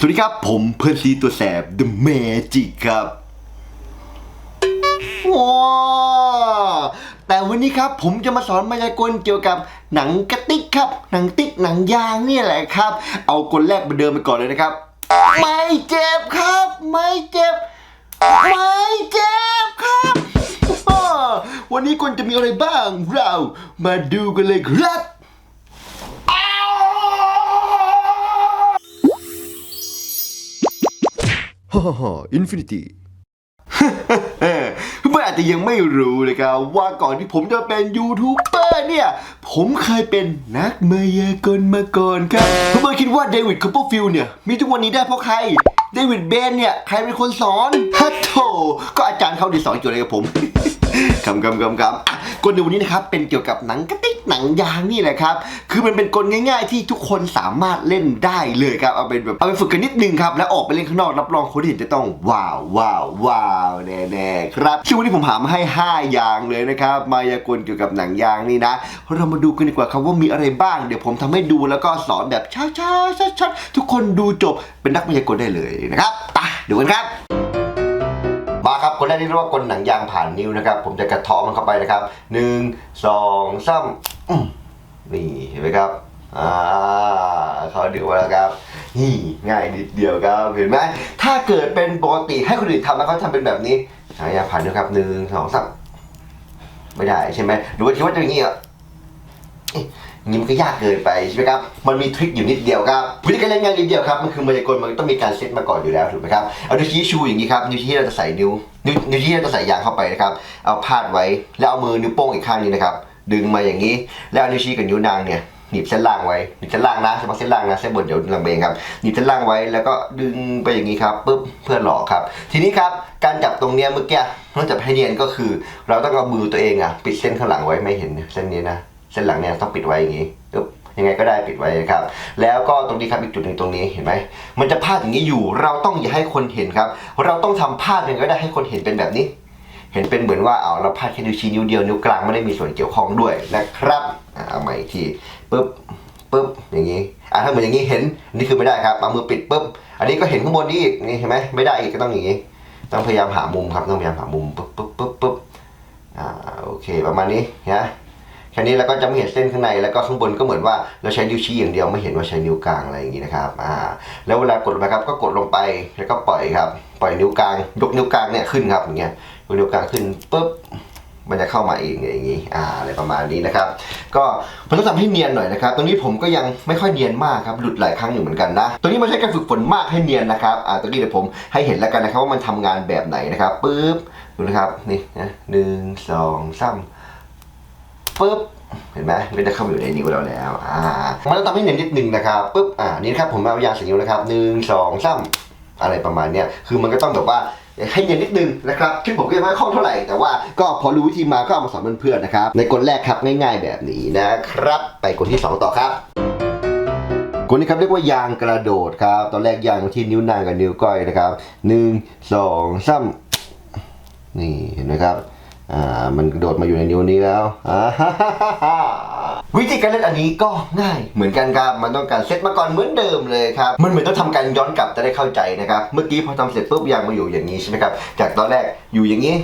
สวัสดีครับ ผมเพื่อนซีตัวแสบ The Magic ครับว้าแต่วันนี้ครับผมจะมาสอนมายากลเกี่ยวกับหนังกระติกครับ หนังติ๊กหนังยางนี่แหละครับ เอากลแรกมาเดิมไปก่อนเลยนะครับ ไม่เจ็บครับ ไม่เจ็บ ไม่เจ็บครับวันนี้กลจะมีอะไรบ้างเรามาดูกันเลยครับ ฮ่าฮ่าอินฟินิตี้ เพื่อนอาจจะยังไม่รู้เลยครับว่าก่อนที่ผมจะเป็นยูทูบเบอร์เนี่ย ผมเคยเป็นนักมายากลมาก่อนครับเมื่อนคิดว่าเดวิดคัพเปอร์ฟิลด์เนี่ย มีทุกวันนี้ได้เพราะใคร เดวิดเบนเนี่ย ใครเป็นคนสอนฮัทโธก็อาจารย์เขาดีสอนเกี่ยวอะไรกับผม คำคำคำคำอะกลในวันนี้นะครับเป็นเกี่ยวกับหนังกระติกหนังยางนี่แหละครับ คือมันเป็นกลง่ายๆที่ทุกคนสามารถเล่นได้เลยครับ เอาเป็นแบบเอาไปฝึกกันนิดนึงครับ แล้วออกไปเล่นข้างนอกรับรองคนที่เห็นจะต้องว้าวว้าวว้าวแน่ๆครับซึ่งวันนี้ผมหามาให้ 5 อย่างเลยนะครับ มายากลเกี่ยวกับหนังยางนี่นะ เรามาดูกันดีกว่าครับว่ามีอะไรบ้าง เดี๋ยวผมทำให้ดูแล้วก็สอนแบบช้าๆชัดๆทุกคนดูจบเป็นนักมายากลได้เลยนะครับไปดูกันครับ มาครับคนแรกที่เรียกว่ากลหนังยางผ่านนิ้วนะครับ ผมจะกระเทาะมันเข้าไปนะครับหนึ่งสองสามนี่เห็นไหมครับอ่าเขาดูแล้วครับนี่ง่ายนิดเดียวครับเห็นไหมถ้าเกิดเป็นปกติให้คนอื่นทำแล้วเขาทำเป็นแบบนี้หางยางผ่านนิ้วครับหนึ่งสองสามไม่ได้ใช่ไหมหรือว่าคิดว่าจะอย่างนี้อะ นี้มันก็ยากเกินไปใช่ไหมครับ มันมีทริคอยู่นิดเดียวครับวิธีการเล่นงานนิดเดียวครับมันคือมายากลมันต้องมีการเซตมาก่อนอยู่แล้วถูกไหมครับเอานิ้วชี้ชูอย่างนี้ครับนิ้วชี้เราจะใส่นิ้วนิ้วนิ้วชี้เราจะใส่ยางเข้าไปนะครับเอาพาดไว้แล้วเอามือนิ้วโป้งอีกข้างนี้นะครับดึงมาอย่างนี้ แล้วเอานิ้วชี้กับนิ้วนางเนี่ยหนีบเส้นล่างไว้หนีบเส้นล่างนะเฉพาะเส้นล่างนะเส้นบนเดี๋ยวลำเบงครับหนีบเส้นล่างไว้แล้วก็ดึงไปอย่างนี้ครับปุ๊บเพื่อหลอกครับ ทีนี้ครับการจับตรงเนี้ยเมื่อกี้นอกจากให้เนียนก็คือ เราต้องเอามือตัวเองอะปิดเส้นข้างหลังไว้ไม่เห็นเส้นนี้นะ ส้นหลังเนี่ยต้องปิดไว้อย่างนี้ปึ๊บยังไงก็ได้ปิดไว้ครับ แล้วก็ตรงนี้ครับอีกจุดหนึ่งตรงนี้เห็นไหมมันจะพาดอย่างนี้อยู่ เราต้องอย่าให้คนเห็นครับ เราต้องทำพาดยังไงก็ได้ให้คนเห็นเป็นแบบนี้ เห็นเป็นเหมือนว่าเอาเราพาดแค่นิ้วชี้นิ้วเดียวนิ้วกลางไม่ได้มีส่วนเกี่ยวข้องด้วยนะครับเอาใหม่อีกทีปึ๊บปึ๊บอย่างนี้อะถ้าเหมือนอย่างนี้เห็นนี่คือไม่ได้ครับเอามือปิดปึ๊บอันนี้ก็เห็นข้างบนนี้อีกนี่เห็นไหมไม่ได้อีกก็ต้องอย่างนี้ ต้องพยายามหามุมครับต้องพยายามหามุมปึ๊บปึ๊บปึ๊บปึ๊บอ่าโอเคประมาณนี้นะ แค่นี้แล้วก็จะไม่เห็นเส้นข้างในแล้วก็ข้างบนก็เหมือนว่าเราใช้นิ้วชี้อย่างเดียวไม่เห็นว่าใช้นิ้วกลางอะไรอย่างนี้นะครับอ่าแล้วเวลากดลงไปครับก็กดลงไปแล้วก็ปล่อยครับ ปล่อยนิ้วกลางยกนิ้วกลางเนี่ยขึ้นครับอย่างเงี้ยยกนิ้วกลางขึ้นปุ๊บมันจะเข้ามาเองอย่างนี้อ่าอะไรประมาณนี้นะครับ ก็มันต้องทำให้เนียนหน่อยนะครับตรงนี้ผมก็ยังไม่ค่อยเนียนมากครับหลุดหลายครั้งอยู่เหมือนกันนะตรงนี้มันใช้การฝึกฝนมากให้เนียนนะครับอ่าตรงนี้เดี๋ยวผมให้เห็นแล้วกันนะครับว่ามันทำงานแบบไหนนะครับปุ๊บดูนะครับนี่นะหนึ่งสองสาม ปุ๊บเห็นไหมมันจะเข้าอยู่ในนิ้วเราแล้วอ่ามันต้องทำให้เนียนนิดนึงนะครับปุ๊บอ่านี่นะครับผมเอายางใส่นิ้วนะครับหนึ่งสองสามอะไรประมาณเนี้ยคือมันก็ต้องแบบว่าให้เนียนนิดนึงนะครับซึ่งผมก็ยังไม่คล่องเท่าไหร่แต่ว่าก็พอรู้วิธีมาก็เอามาสอนเพื่อนๆนะครับในกลแรกครับง่าย ๆ แบบนี้นะครับ ไปกลที่สองต่อครับกลนี้ครับเรียกว่ายางกระโดดครับ ตอนแรกยางที่นิ้วนางกับนิ้วก้อยนะครับหนึ่งสองสามนี่เห็นไหมครับ อ่ามันโดดมาอยู่ในนิ้วนี้แล้วอ่าฮ่าฮ่าฮ่าวิธีการเล่นอันนี้ก็ง่ายเหมือนกันครับ มันต้องการเซตมาก่อนเหมือนเดิมเลยครับ มันเหมือนต้องทำการย้อนกลับจะได้เข้าใจนะครับ เมื่อกี้พอทำเสร็จปุ๊บยางมาอยู่อย่างนี้ใช่ไหมครับ จากตอนแรกอยู่อย่างนี้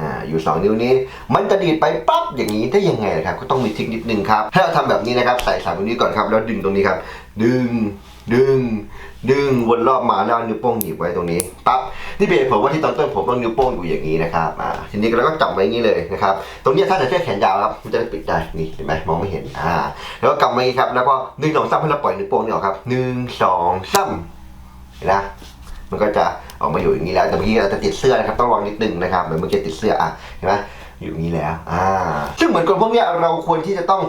อ่าอยู่ 2 นิ้วนี้ มันจะดีดไปปั๊บอย่างนี้ได้ยังไงล่ะครับ ก็ต้องมีทิคนิดนึงครับ ให้เราทำแบบนี้นะครับ ใส่สามนิ้วนี้ก่อนครับ แล้วดึงตรงนี้ครับ ดึง ดึง ดึงวนรอบมาแล้วนิ้วโป้งหนีบไว้ตรงนี้ปั๊บนี่เป็นผลว่าที่ตอนต้นผมต้องนิ้วโป้งอยู่อย่างนี้นะครับอ่าทีนี้เราก็จับไว้อย่างนี้เลยนะครับ ตรงนี้ถ้าใส่เสื้อแขนยาวครับมันจะได้ปิดได้นี่เห็นไหมมองไม่เห็นอ่า แล้วก็กำไว้อย่างนี้ครับแล้วก็หนึ่งสองสามให้เราปล่อยนิ้วโป้งนี่ออกครับหนึ่งสองสามเห็นนะมันก็จะออกมาอยู่อย่างนี้แล้วแต่เมื่อกี้เราจะติดเสื้อนะครับต้องระวังนิดนึงนะครับเหมือนเมื่อกี้ติดเสื้ออะเห็นไหมอยู่นี้แล้ว อ่า ซึ่งเหมือนกับพวกนี้เราควรที่จะต้อง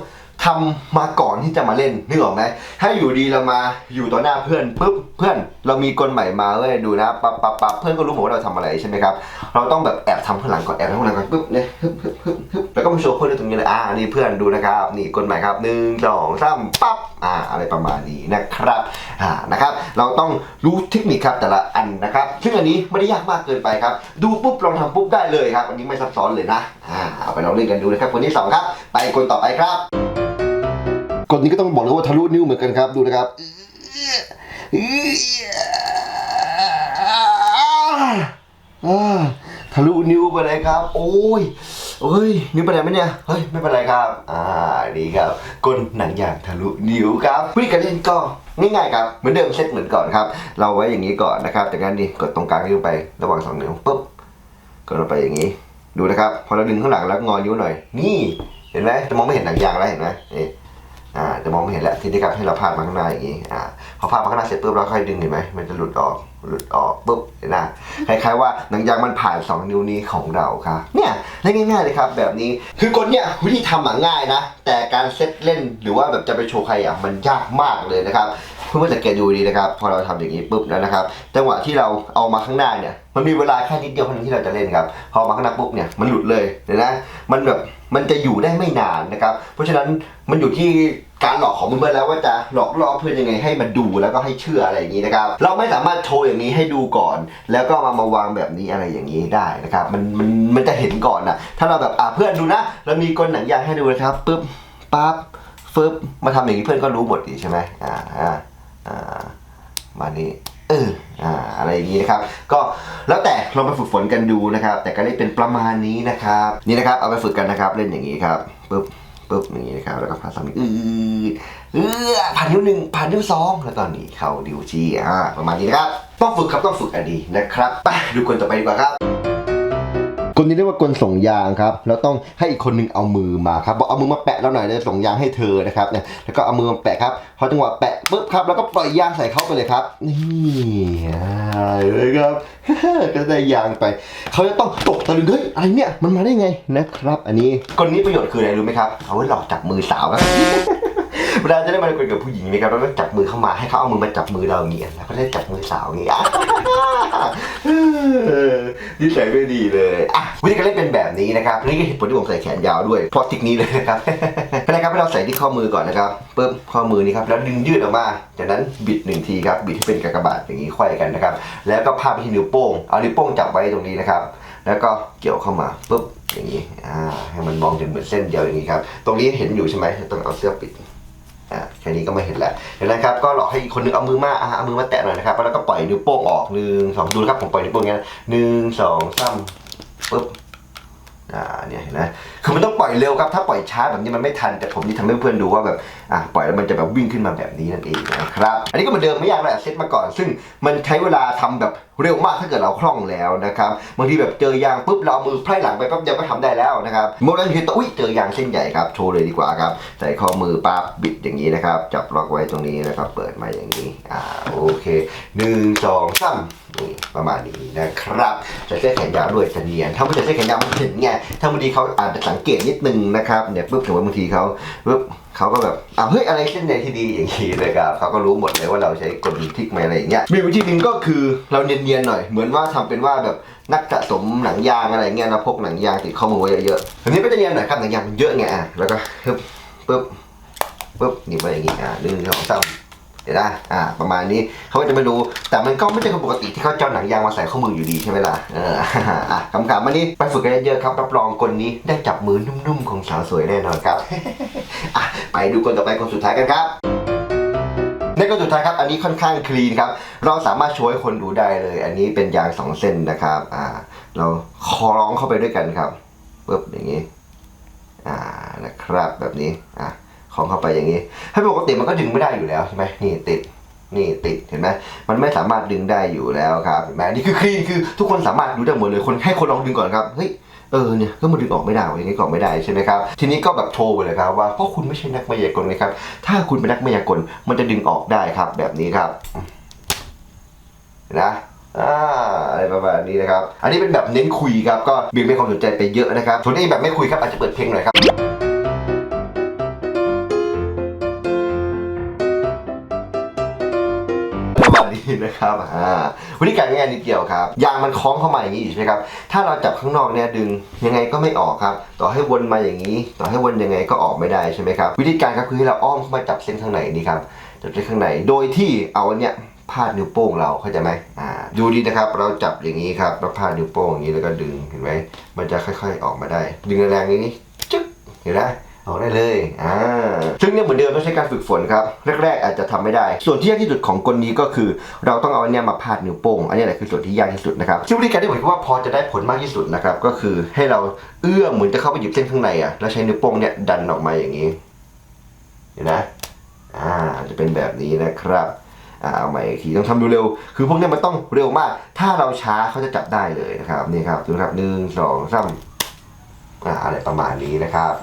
ทำมาก่อนที่จะมาเล่นนึกออกไหมถ้าอยู่ดีเรามาอยู่ต่อหน้าเพื่อนปุ๊บเพื่อนเรามีกลใหม่มาเว้ยดูนะปั๊บปั๊บปั๊บเพื่อนก็รู้หมดว่าเราทำอะไรใช่ไหมครับเราต้องแบบแอบทำข้างหลังก่อนแอบทำข้างหลังก่อนปุ๊บเนี่ยฮึบฮึบฮึบฮึบแล้วก็มาโชว์เพื่อนด้วยตรงนี้เลยอ่านี่เพื่อนดูนะครับนี่กลใหม่ครับหนึ่งสองสามปั๊บอ่าอะไรประมาณนี้นะครับอ่านะครับ เราต้องรู้เทคนิคครับแต่ละอันนะครับซึ่งอันนี้ไม่ได้ยากมากเกินไปครับ ดูปุ๊บลองทำปุ๊บได้เลยครับอันนี้ไม่ซับซ้อนเลยนะอ่าเอาไปลองเล่นกันดูนะครับคนที่สองครับ ไปคนต่อไปครับ กดนี้ก็ต้องบอกเลยว่าทะลุนิ้วเหมือนกันครับ ดูนะครับทะลุนิ้วไปเลยครับ โอ้ยเฮ้ยนิ้วไปไหนไหมเนี่ย เฮ้ย ไม่เป็นไรครับ อ่าดีครับก้นหนังยางทะลุนิ้วครับวิธีการเล่นก็ง่ายๆครับเหมือนเดิมเซตเหมือนก่อนครับ เราไว้อย่างนี้ก่อนนะครับจากนั้นดิกดตรงกลางนิ้วไประหว่างสองนิ้วปุ๊บกดลงไปอย่างนี้ ดูนะครับ พอเราดึงข้างหลังแล้วงอนิ้วหน่อย นี่ เห็นไหมจะมองไม่เห็นหนังยางแล้วเห็นไหมนี่ อ่าจะมองไม่เห็นแล้วทีนี้ครับให้เราพาดมาข้างหน้าอย่างนี้อ่าพอพาดมาข้างหน้าเสร็จปุ๊บเราค่อยดึงเห็นไหมมันจะหลุดออกหลุดออกปุ๊บเห็นไหมคล้ายๆว่าหนังยางมันผ่านสองนิ้วนี้ของเราครับเนี่ยเล่นง่ายๆเลยครับ แบบนี้คือกดเนี่ยวิธีทำอะง่ายนะ แต่การเซตเล่นหรือว่าแบบจะไปโชว์ใครอะมันยากมากเลยนะครับเพื่อนๆสังเกตดูดีนะครับ พอเราทำอย่างนี้ปุ๊บแล้วนะครับจังหวะที่เราเอามาข้างหน้าเนี่ย มันมีเวลาแค่นิดเดียวเท่านั้นที่เราจะเล่นครับพอมาข้างหน้าปุ๊บเนี่ยมันหลุดเลยเดี๋ยนะมันแบบมันจะอยู่ได้ไม่นานนะครับ เพราะฉะนั้นมันอยู่ที่การหลอกของเพื่อนแล้วว่าจะหลอกล่อเพื่อนยังไงให้มันดูแล้วก็ให้เชื่ออะไรอย่างนี้นะครับเราไม่สามารถโชว์อย่างนี้ให้ดูก่อน แล้วก็มามาวางแบบนี้อะไรอย่างนี้ได้นะครับมันมันมันจะเห็นก่อนนะถ้าเราแบบอะเพื่อนดูนะเรามีกลหนังยางให้ดูนะครับปุ๊บปั๊บฟึบมาทำอย่างนี้เพื่อนก็รู้หมดดีใช่ไหมอ่าอ่าอ่ามานี้เออ อะไรอย่างนี้นะครับ ก็แล้วแต่ลองไปฝึกฝนกันดูนะครับ แต่ก็เล่นเป็นประมาณนี้นะครับ นี่นะครับ เอาไปฝึกกันนะครับ เล่นอย่างนี้ครับปุ๊บปุ๊บอย่างนี้นะครับแล้วก็ผ่านสามนิ้วอือเออผ่านนิ้วหนึ่งผ่านนิ้วสองแล้วตอนนี้เข้านิ้วชี้อ่าประมาณนี้นะครับต้องฝึกครับต้องฝึกอันดีนะครับไปดูคนต่อไปดีกว่าครับ กลนี้เรียกว่ากลส่งยางครับแล้วต้องให้อีกคนนึงเอามือมาครับบอกเอามือมาแปะเราหน่อยเลยส่งยางให้เธอนะครับเนี่ยแล้วก็เอามือมาแปะครับพอจังหวะแปะปุ๊บครับแล้วก็ปล่อยยางใส่เขาไปเลยครับนี่อ่าเลยครับก็ได้ยางไป เขาจะต้องตกตะลึงเฮ้ยอะไรเนี่ยมันมาได้ไงนะครับ อันนี้กลนี้ประโยชน์คืออะไรรู้ไหมครับเอาไว้หลอกจับมือสาวครับ เวลาจะได้มาคุยกับผู้หญิงนะครับเราต้องจับมือเข้ามาให้เขาเอามือมาจับมือเราอย่างเงี้ยแล้วก็ได้จับมือสาวอย่างเงี้ยนิสัยไม่ดีเลยอะวิธีการเล่นเป็นแบบนี้นะครับนี่คือเหตุผลที่ผมใส่แขนยาวด้วยเพราะทิกนี้เลยนะครับเป็นไรครับให้เราใส่ที่ข้อมือก่อนนะครับปึ๊บข้อมือนี้ครับแล้วดึงยืดออกมาจากนั้นบิดหนึ่งทีครับบิดให้เป็นกากบาทอย่างนี้ไขว้กันนะครับแล้วก็พาไปที่นิ้วโป้งเอานิ้วโป้งจับไว้ตรงนี้นะครับแล้วก็เกี่ยวเข้ามาปุ๊บอย่างนี้อ่าให้มันมองถึงเหมือนเส้นเดียวอย่างนี้ครับตรงนี้เห็นอยู่ใช่ไหมต้องเอาเสื้อปิด ค่นี้ก็ไม่เห็นแล้วเห็นไหมครับก็หลอกให้คนนึงเอามือมาอะเอามือมาแตะหน่อยนะครับแล้วก็ปล่อยนิ้วโป้งออกหนึ่งสองดูนะครับผมปล่อยนิ้วโป้งอย่างนี้หนึ่งสองสามปุ๊บอ่าเนี่ยเห็นไหม คือมันต้องปล่อยเร็วครับ ถ้าปล่อยช้าแบบนี้มันไม่ทัน แต่ผมนี่ทำให้เพื่อนดูว่าแบบอะปล่อยแล้วมันจะแบบวิ่งขึ้นมาแบบนี้นั่นเองนะครับ อันนี้ก็เหมือนเดิมไม่ยากเลยเซตมาก่อน ซึ่งมันใช้เวลาทำแบบเร็วมากถ้าเกิดเราคล่องแล้วนะครับบางทีแบบเจอยางปุ๊บเรามือไพร่หลังไปแป๊บเดียวก็ทำได้แล้วนะครับเมื่อไรเห็นตัวอุ้ยเจอยางเส้นใหญ่ครับโชว์เลยดีกว่าครับใส่ข้อมือปั๊บบิดอย่างนี้นะครับจับล็อกไว้ตรงนี้นะครับเปิดมาอย่างนี้อ่าโอเคหนึ่งสองสามนี่ประมาณนี้นะครับใส่เสื้อแขนยาวด้วยจะเนียนถ้าไม่ใส่เสื้อแขนยาวมันเห็นไงถ้าบางทีเขาอาจจะสังเกตนิดนึงนะครับเนี่ยปุ๊บถึงว่าบางทีเขาปุ๊บเขาก็แบบอ้าวเฮ้ยอะไรเส้นใยที่ดีอย่างนี้เลยครับเขาก็รู้หมดเลยว่าเราใช้กลทิกไหมอะไรอย่างเงี้ยมีวิธีหนึ่งก็คือเราเนียนๆหน่อย เหมือนว่าทำเป็นว่าแบบนักสะสมหนังยางอะไรเงี้ยนะพกหนังยางติดข้อมือไว้เยอะๆอันนี้ก็จะเนียนหน่อยครับหนังยางมันเยอะไงอะแล้วก็ปึ๊บปึ๊บปึ๊บหนีบไว้อย่างงี้อะหนึ่งสองสาม เดี๋ยวนะอ่า ประมาณนี้เขาก็จะไม่รู้แต่มันก็ไม่ใช่คนปกติที่เขาจะเอาหนังยางมาใส่ข้อมืออยู่ดีใช่ไหมล่ะ เอออะคำถามมานี้ไปฝึกกันเยอะครับ รับรองคนนี้ได้จับมือนุ่มๆของสาวสวยแน่นอนครับอะไปดูคนต่อไปคนสุดท้ายกันครับในคนสุดท้ายครับ อันนี้ค่อนข้างคลีนครับ เราสามารถช่วยคนดูได้เลย อันนี้เป็นยางสองเส้นนะครับ อ่า เราคล้องเข้าไปด้วยกันครับปึ๊บอย่างนี้ อ่า นะครับ แบบนี้ อะ คล้องเข้าไปอย่างนี้ถ้ปกติมันก็ดึงไม่ได้อยู่แล้วใช่ไหมนี่ติดนี่ติดเห็นไหมมันไม่สามารถดึงได้อยู่แล้วครับเห็นไหมนี่คือคลีนคือทุกคนสามารถดูได้หมดเลยคนให้คนลองดึงก่อนครับเฮ้ยเออเนี่ยก็มันดึงออกไม่ได้อย่างนี้ก็ออกไม่ได้ใช่ไหมครับทีนี้ก็แบบโชว์ไปเลยครับว่าเพราะคุณไม่ใช่นักมายากลไงครับถ้าคุณเป็นนักมายากลมันจะดึงออกได้ครับ แบบนี้ครับนะอ่าอะไรประมาณนี้นะครับ อันนี้เป็นแบบเน้นคุยครับ ก็เบี่ยงเบนความสนใจไปเยอะนะครับส่วนนี้แบบไม่คุยครับอาจจะเปิดเพลงหน่อยครับ นะครับอ่าวิธีการง่ายนิดเดียวครับยางมันคล้องเข้ามาอย่างนี้ใช่ไหมครับถ้าเราจับข้างนอกเนี่ยดึงยังไงก็ไม่ออกครับ ต่อให้วนมาอย่างนี้ ต่อให้วนยังไงก็ออกไม่ได้ใช่ไหมครับวิธีการครับคือให้เราอ้อมเข้ามาจับเส้นข้างในนี่ครับจับเส้นข้างในโดยที่เอาอันเนี้ยพาดนิ้วโป้งเราเข้าใจไหมอ่าดูดีนะครับ เราจับอย่างนี้ครับแล้วพาดนิ้วโป้งอย่างนี้แล้วก็ดึงเห็นไหมมันจะค่อย ๆออกมาได้ ดึงแรงๆอย่างนี้จึ๊กเห็นไหม ออกได้เลย อ่า ซึ่งเนี่ยเหมือนเดิมต้องใช้การฝึกฝนครับ แรก ๆ อาจจะทำไม่ได้ ส่วนที่ยากที่สุดของกลนี้ก็คือ เราต้องเอาอันเนี้ยมาพาดนิ้วโป้ง อันนี้แหละคือส่วนที่ยากที่สุดนะครับ ซึ่งวิธีการที่ผมคิดว่าพอจะได้ผลมากที่สุดนะครับ ก็คือให้เราเอื้อมเหมือนจะเข้าไปหยิบเส้นข้างในอะ แล้วใช้นิ้วโป้งเนี่ยดันออกมาอย่างนี้ เห็นนะอ่า จะเป็นแบบนี้นะครับอ่าเอาใหม่อีกทีต้องทำดูเร็วคือพวกเนี้ยมันต้องเร็วมาก ถ้าเราช้าเขาจะจับได้เลยนะครับนี่ครับดูครับหนึ่งสองสามอ่าอะไรประมาณนี้นะครับ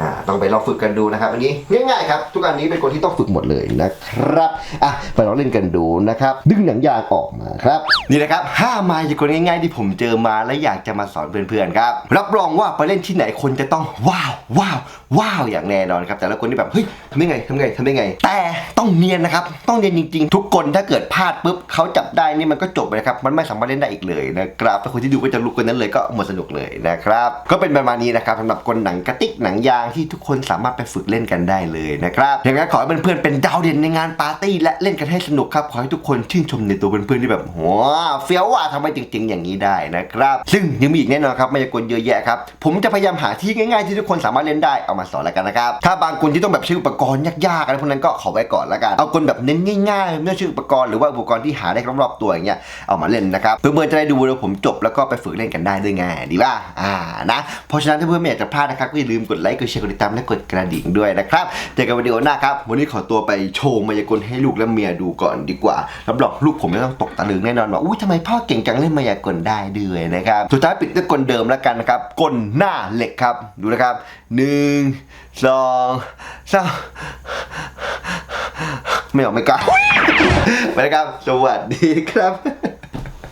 อ่าต้องไปลองฝึกกันดูนะครับ อันนี้ง่ายๆครับทุกอันนี้เป็นคนที่ต้องฝึกหมดเลยนะครับอะไปลองเล่นกันดูนะครับ ดึงหนังยางออกมาครับ นี่นะครับห้ามายากลง่ายๆที่ผมเจอมาและอยากจะมาสอนเพื่อนๆครับรับรองว่าไปเล่นที่ไหนคนจะต้องว้าวว้าวว้าวอย่างแน่นอนครับแต่ละคนที่แบบเฮ้ยทำได้ไงทำได้ไงทำได้ไง แต่ต้องเนียนนะครับต้องเนียนจริง ๆ ทุกคนถ้าเกิดพลาดปุ๊บเขาจับได้นี่มันก็จบเลยครับมันไม่สามารถเล่นได้อีกเลยนะครับถ้าคนที่ดูก็จะรู้กันนั้นเลยก็หมดสนุกเลยนะครับก็เป็นประมาณนี้นะครับสำหรับกลหนังกระติกหนังยางที่ทุกคนสามารถไปฝึกเล่นกันได้เลยนะครับอย่างนั้นขอให้เพื่อนๆเป็นดาวเด่นในงานปาร์ตี้และเล่นกันให้สนุกครับขอให้ทุกคนชื่นชมในตัวเพื่อนๆที่แบบโหเฟี้ยวว่ะทำไมจริงๆ อย่างนี้ได้นะครับ ซึ่งยังมีอีกแน่นอนครับมายากลเยอะแยะครับผมจะพยายามหาที่ง่ายๆที่ทุกคนสามารถเล่นได้เอามาสอนแล้วกันนะครับถ้าบางคนที่ต้องแบบใช้อุปกรณ์ยากๆอะไรพวกนั้นก็ขอไว้ก่อนแล้วกันเอาคนแบบเน้นง่ายๆไม่ต้องใช้อุปกรณ์หรือว่าอุปกรณ์ที่หาได้รอบๆตัวอย่างเงี้ยเอามาเล่นนะครับเพื่อนๆจะได้ดูแล้วผมจบแล้วก็ไปฝึกเล่นกันได้ด้วยไงดีป่ะอ่านะเพราะฉะนั้นถ้าเพื่อนๆไม่อยากจะพลาดนะครับก็อย่าลืมกดไลค์กดแชร์กดติดตามและกดกระดิ่งด้วยนะครับเจอกันวิดีโอหน้าครับ วันนี้ขอตัวไปโชว์มายากลให้ลูกและเมียดูก่อนดีกว่ารับรองลูกผมไม่ต้องตกตะลึงแน่นอนว่าอุ้ยทำไมพ่อเก่งจังเล่นมายากลได้ด้วยนะครับสุดท้ายปิดด้วยกลเดิมแล้วกันนะครับกลหน้าเหล็กครับดูนะครับหนึ่งสองสามไม่ออกไม่กล้าไปนะครับ สวัสดีครับ